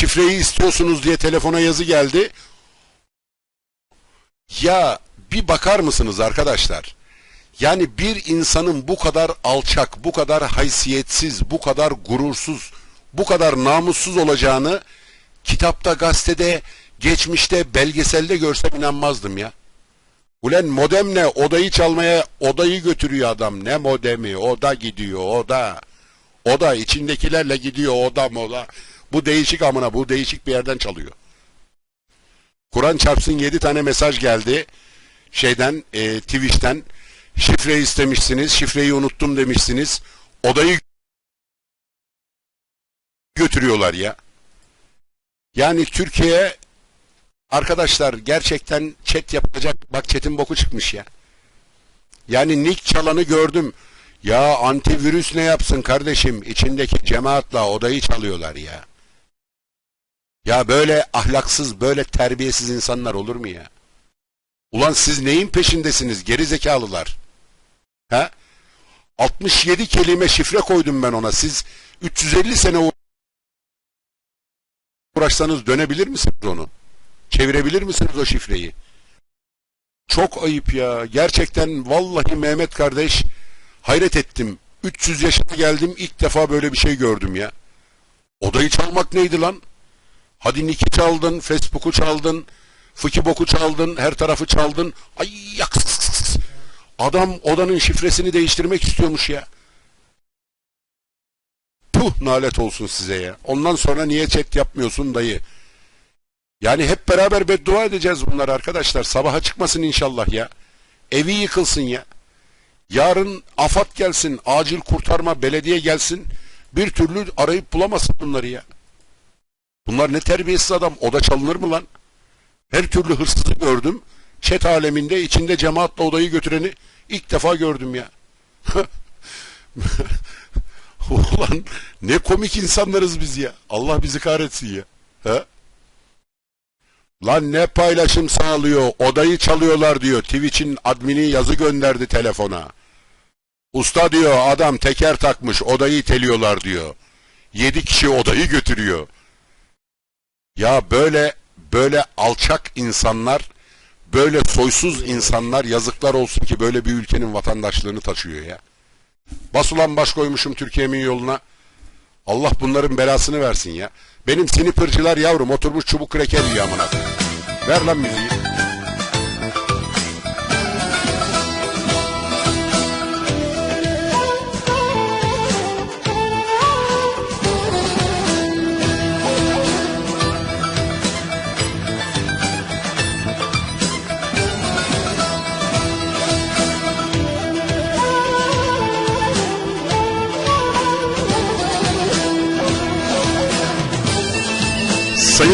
şifreyi istiyorsunuz diye telefona yazı geldi. Ya bir bakar mısınız arkadaşlar? Yani bir insanın bu kadar alçak, bu kadar haysiyetsiz, bu kadar gurursuz, bu kadar namussuz olacağını kitapta, gazetede, geçmişte, belgeselde görsem inanmazdım ya. Ulen modem ne? Odayı çalmaya odayı götürüyor adam. Ne modemi? Oda gidiyor, oda. Oda içindekilerle gidiyor, oda moda. Bu değişik amına, bu değişik bir yerden çalıyor. Kur'an çarpsın 7 tane mesaj geldi. Şeyden, e, Twitch'ten. Şifre istemişsiniz, şifreyi unuttum demişsiniz. Odayı götürüyorlar ya. Yani Türkiye arkadaşlar gerçekten chat yapacak bak chat'in boku çıkmış ya. Yani nick çalanı gördüm. Ya antivirüs ne yapsın kardeşim? İçindeki cemaatla odayı çalıyorlar ya. Ya böyle ahlaksız, böyle terbiyesiz insanlar olur mu ya? Ulan siz neyin peşindesiniz geri zekalılar? He? 67 kelime şifre koydum ben ona. Siz 350 sene uğraşsanız dönebilir misiniz onu? Çevirebilir misiniz o şifreyi? Çok ayıp ya. Gerçekten vallahi Mehmet kardeş hayret ettim. 300 yaşına geldim ilk defa böyle bir şey gördüm ya. Odayı çalmak neydi lan? Hadi Nick'i çaldın, Facebook'u çaldın, Fıkiboku çaldın, her tarafı çaldın. Ay yaksız. Adam odanın şifresini değiştirmek istiyormuş ya. Puh nalet olsun size ya. Ondan sonra niye chat yapmıyorsun dayı? Yani hep beraber beddua edeceğiz bunlar arkadaşlar. Sabaha çıkmasın inşallah ya. Evi yıkılsın ya. Yarın afat gelsin, acil kurtarma, belediye gelsin. Bir türlü arayıp bulamazsın bunları ya. Bunlar ne terbiyesiz adam. Oda çalınır mı lan? Her türlü hırsızı gördüm. Çet aleminde içinde cemaatle odayı götüreni ilk defa gördüm ya. Ulan ne komik insanlarız biz ya. Allah bizi kahretsin ya. He? Lan ne paylaşım sağlıyor. Odayı çalıyorlar diyor. Twitch'in admini yazı gönderdi telefona. Usta diyor adam teker takmış odayı iteliyorlar diyor. Yedi kişi odayı götürüyor. Ya böyle böyle alçak insanlar, böyle soysuz insanlar yazıklar olsun ki böyle bir ülkenin vatandaşlığını taşıyor ya. Bas ulan baş koymuşum Türkiye'min yoluna. Allah bunların belasını versin ya. Benim sinipırcılar yavrum oturmuş çubuk kreker yiyor amına. Ver lan müziği.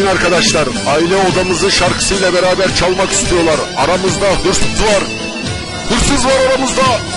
Arkadaşlar, aile odamızı şarkısıyla beraber çalmak istiyorlar. Aramızda hırsız var. Hırsız var aramızda.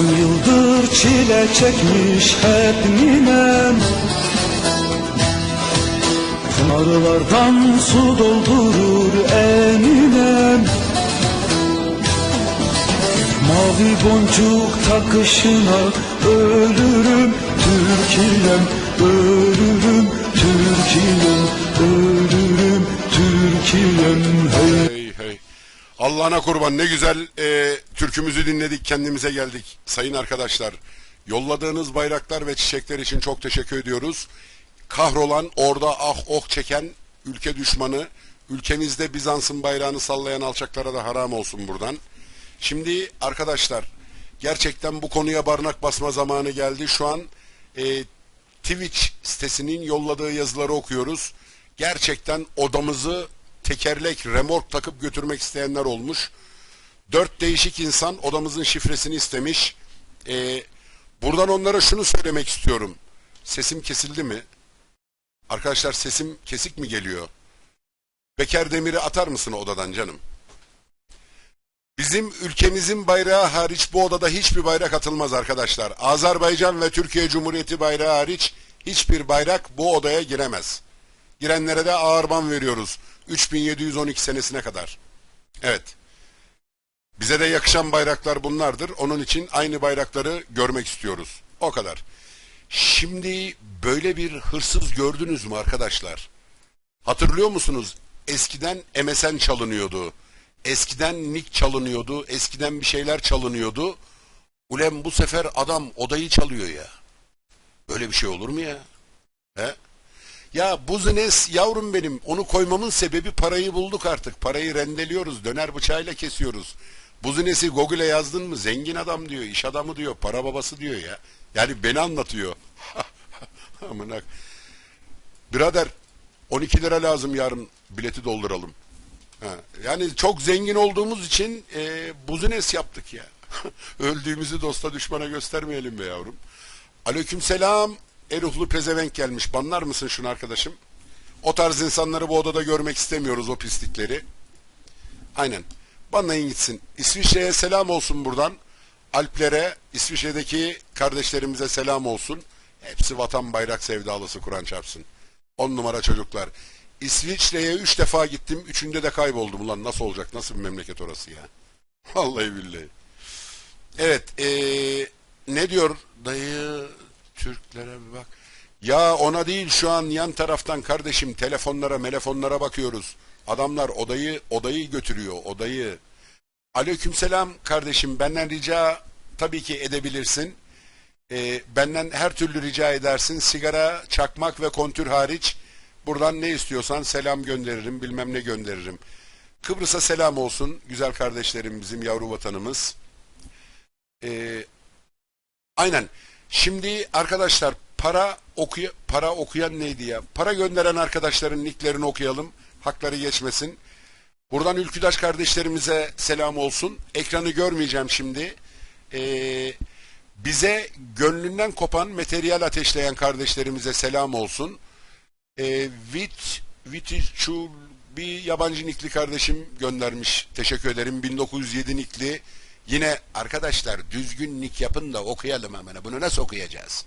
Doksan yıldır çile çekmiş hep ninem Pınarlardan su doldurur eninem Mavi boncuk takışına ölürüm Türkiye'm ölürüm Türkiye'm ölürüm Türkiye'm hey. Allah'ına kurban ne güzel e, türkümüzü dinledik kendimize geldik. Sayın arkadaşlar yolladığınız bayraklar ve çiçekler için çok teşekkür ediyoruz. Kahrolan orada ah oh çeken ülke düşmanı ülkemizde Bizans'ın bayrağını sallayan alçaklara da haram olsun buradan. Şimdi arkadaşlar gerçekten bu konuya barnak basma zamanı geldi. Şu an e, Twitch sitesinin yolladığı yazıları okuyoruz. Gerçekten odamızı tekerlek, remork takıp götürmek isteyenler olmuş. Dört değişik insan odamızın şifresini istemiş. E, buradan onlara şunu söylemek istiyorum. Sesim kesildi mi? Arkadaşlar sesim kesik mi geliyor? Beker Demir'i atar mısın odadan canım? Bizim ülkemizin bayrağı hariç bu odada hiçbir bayrak atılmaz arkadaşlar. Azerbaycan ve Türkiye Cumhuriyeti bayrağı hariç hiçbir bayrak bu odaya giremez. Girenlere de ağır ban veriyoruz. 3712 senesine kadar. Evet. Bize de yakışan bayraklar bunlardır. Onun için aynı bayrakları görmek istiyoruz. O kadar. Şimdi böyle bir hırsız gördünüz mü arkadaşlar? Hatırlıyor musunuz? Eskiden MSN çalınıyordu. Eskiden nick çalınıyordu. Eskiden bir şeyler çalınıyordu. Ulan bu sefer adam odayı çalıyor ya. Böyle bir şey olur mu ya? He? Ya buzines yavrum benim onu koymamın sebebi parayı bulduk artık. Parayı rendeliyoruz. Döner bıçağıyla kesiyoruz. Buzinesi Google'e yazdın mı zengin adam diyor. iş adamı diyor. Para babası diyor ya. Yani beni anlatıyor. Amına. Birader 12 lira lazım yarın bileti dolduralım. Ha, yani çok zengin olduğumuz için e, buzines yaptık ya. Öldüğümüzü dosta düşmana göstermeyelim be yavrum. Aleykümselam. Eruhlu pezevenk gelmiş. Banlar mısın şunu arkadaşım? O tarz insanları bu odada görmek istemiyoruz o pislikleri. Aynen. Banlayın gitsin. İsviçre'ye selam olsun buradan. Alplere, İsviçre'deki kardeşlerimize selam olsun. Hepsi vatan bayrak sevdalısı Kur'an çarpsın. On numara çocuklar. İsviçre'ye üç defa gittim. Üçünde de kayboldum. Ulan nasıl olacak? Nasıl bir memleket orası ya? Vallahi billahi. Evet. Ee, ne diyor dayı? Türklere bir bak. Ya ona değil şu an yan taraftan kardeşim telefonlara telefonlara bakıyoruz. Adamlar odayı odayı götürüyor odayı. Aleykümselam kardeşim benden rica tabii ki edebilirsin. Ee, benden her türlü rica edersin. Sigara, çakmak ve kontür hariç buradan ne istiyorsan selam gönderirim bilmem ne gönderirim. Kıbrıs'a selam olsun güzel kardeşlerim bizim yavru vatanımız. Ee, aynen. Şimdi arkadaşlar para okuya para okuyan neydi ya? Para gönderen arkadaşların nicklerini okuyalım. Hakları geçmesin. Buradan ülküdaş kardeşlerimize selam olsun. Ekranı görmeyeceğim şimdi. Ee, bize gönlünden kopan materyal ateşleyen kardeşlerimize selam olsun. Ee, Vit Vitiçul bir yabancı nikli kardeşim göndermiş. Teşekkür ederim. 1907 nikli. Yine arkadaşlar düzgün nik yapın da okuyalım hemen. Bunu nasıl okuyacağız?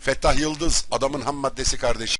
Fettah Yıldız adamın ham maddesi kardeşi.